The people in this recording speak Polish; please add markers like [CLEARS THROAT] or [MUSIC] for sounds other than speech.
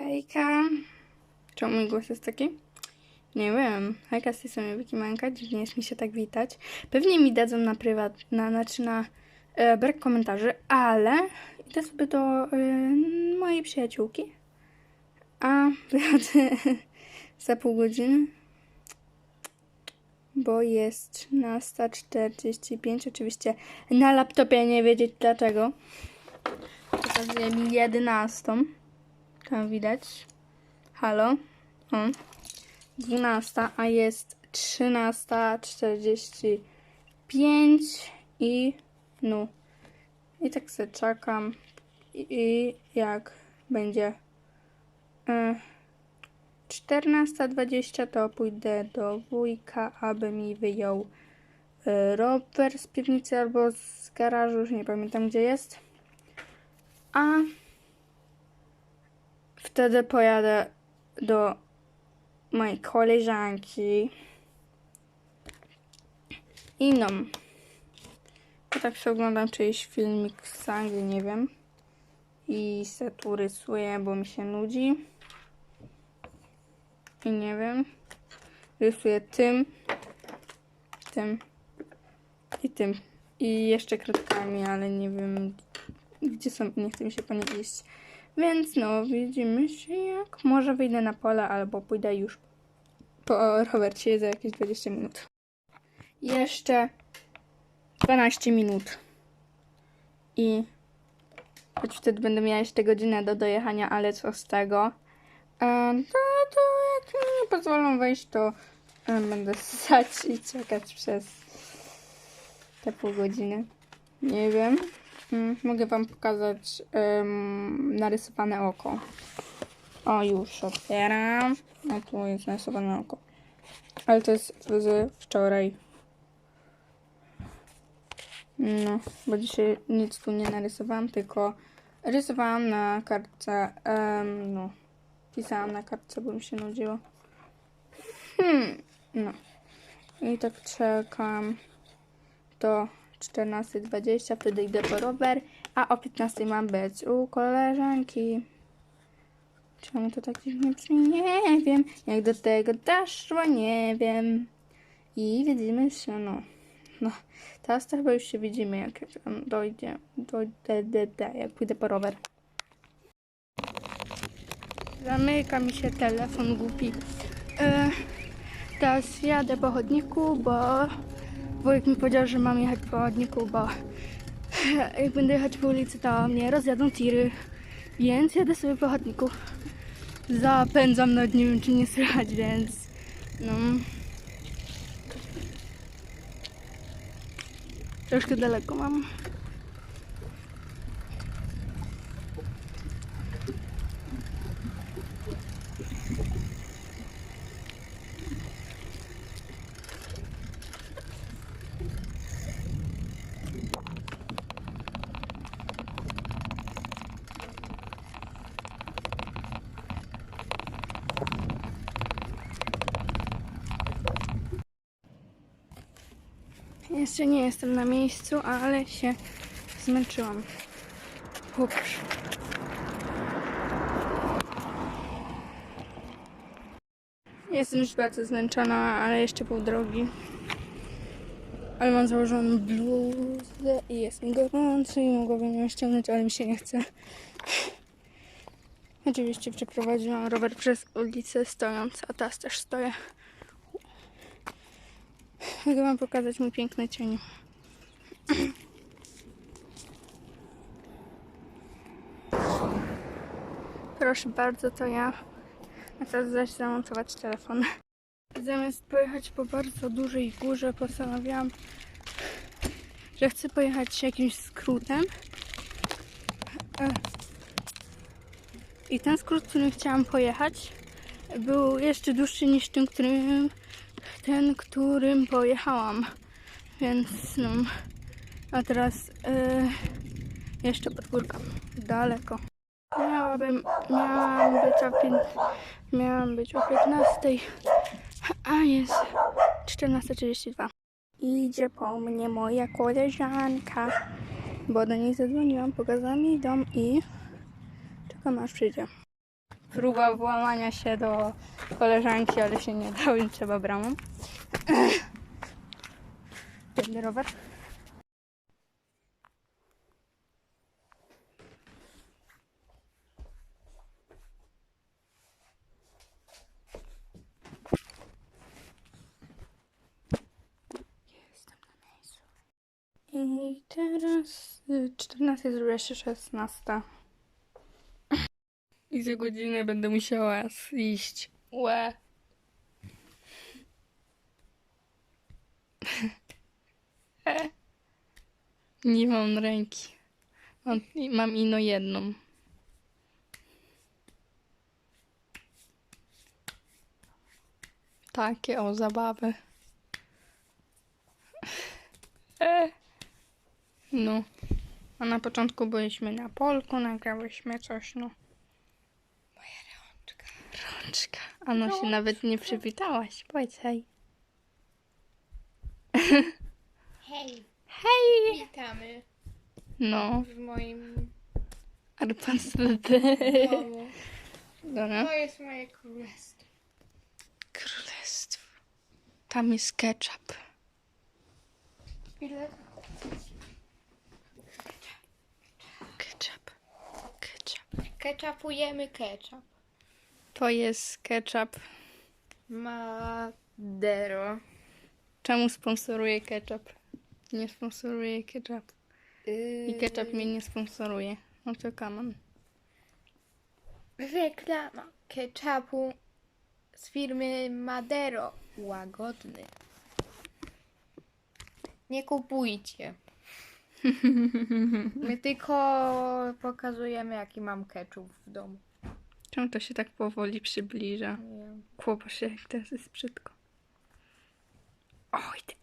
Hejka. Czemu mój głos jest taki? Nie wiem. Hejka z tej strony Wiki Manka. Dziwnie jest mi się tak witać. Pewnie mi dadzą na prywat, na, znaczy na e, brak komentarzy, ale idę sobie do e, mojej przyjaciółki. A [LAUGHS] wychodzę za pół godziny, bo jest 13.45. Oczywiście na laptopie nie wiedzieć dlaczego. Pokazuje mi 11. Tam widać. Halo. O. 12, a jest 13.45 i no. I tak sobie czekam. I, i jak będzie e, 14.20 to pójdę do wujka, aby mi wyjął e, rower z piwnicy albo z garażu, już nie pamiętam gdzie jest. A wtedy pojadę do mojej koleżanki. I no. Ja tak sobie oglądam czyjś filmik z Anglii, nie wiem. I se tu rysuję, bo mi się nudzi. I nie wiem. Rysuję tym, tym i tym. I jeszcze kredkami, ale nie wiem gdzie są, nie chce mi się po nie iść. Więc no, widzimy się jak może wyjdę na pole albo pójdę już po rowercie za jakieś 20 minut. Jeszcze 12 minut. I choć wtedy będę miała jeszcze godzinę do dojechania, ale co z tego? E, to, to jak mi nie pozwolą wejść, to e, będę [LAUGHS] stać i czekać przez te pół godziny. Nie wiem. Mm, Mogę Wam pokazać em, narysowane oko. O, już otwieram. O, tu jest narysowane oko. Ale to jest z wczoraj. No, bo dzisiaj nic tu nie narysowałam, tylko rysowałam na kartce. em, no, pisałam na kartce, bo mi się nudziło. Hmm, no. I tak czekam do 14.20, wtedy idę po rower, a o 15.00 mam być u koleżanki. Czemu to tak dziwnie brzmi? Nie wiem. Jak do tego doszło, nie wiem. I widzimy się, no. No, teraz to chyba już się widzimy, jak tam dojdzie, dojdę, d, d, jak pójdę po rower. Zamyka mi się telefon głupi. E, teraz jadę po chodniku, bo wujek mi powiedział, że mam jechać po chodniku, bo [LAUGHS] jak będę jechać po ulicy, to mnie rozjadą tiry. Więc jadę sobie po chodniku. Zapędzam, nie wiem, czy nie słychać, więc no. Troszkę daleko mam. Jeszcze nie jestem na miejscu, ale się zmęczyłam. Ups. Jestem już bardzo zmęczona, ale jeszcze pół drogi. Ale mam założoną bluzę i jest mi i mogłabym ją ściągnąć, ale mi się nie chce. Oczywiście przeprowadziłam rower przez ulicę stojąc, a teraz też stoję. Mogę wam pokazać mój piękny cień. Proszę bardzo, to ja. A teraz zaś zamontować telefon. Zamiast pojechać po bardzo dużej górze, postanowiłam, że chcę pojechać jakimś skrótem. I ten skrót, którym chciałam pojechać, był jeszcze dłuższy niż ten, którym ten, którym pojechałam. Więc no. A teraz e, jeszcze pod górką. Daleko. Miałabym, miałam być o, pię- miałam być o 15, a jest 14.32. Idzie po mnie moja koleżanka, bo do niej zadzwoniłam, pokazałam jej dom i czekam aż przyjdzie. Próba włamania się do koleżanki, ale się nie dało i trzeba bramą. [CLEARS THROAT] Biedny rower. I teraz y, 14 zrobiła się 16. I za godzinę będę musiała iść. Łe. [LAUGHS] Nie mam ręki. Mam, ino jedną. Takie o zabawy. [LAUGHS] No. A na początku byliśmy na polku, nagrałyśmy coś, no. Rączka. Rączka. A no się nawet nie przywitałaś. Powiedz hej. Hej, Hej! witamy No. w moim Arpasty. domu. Dobra. To jest moje królestwo. Królestwo. Tam jest ketchup. Ile? Ketchup. Ketchup. Ketchupujemy ketchup. To jest ketchup. Madero. Czemu sponsoruje ketchup? Nie sponsoruje ketchup. I ketchup mnie nie sponsoruje. No to kaman. Reklama ketchupu z firmy Madero. Łagodny. Nie kupujcie. [LAUGHS] My tylko pokazujemy, jaki mam ketchup w domu. Czemu to się tak powoli przybliża? Nie. Kłopo się, jak teraz jest brzydko. Oj, ty,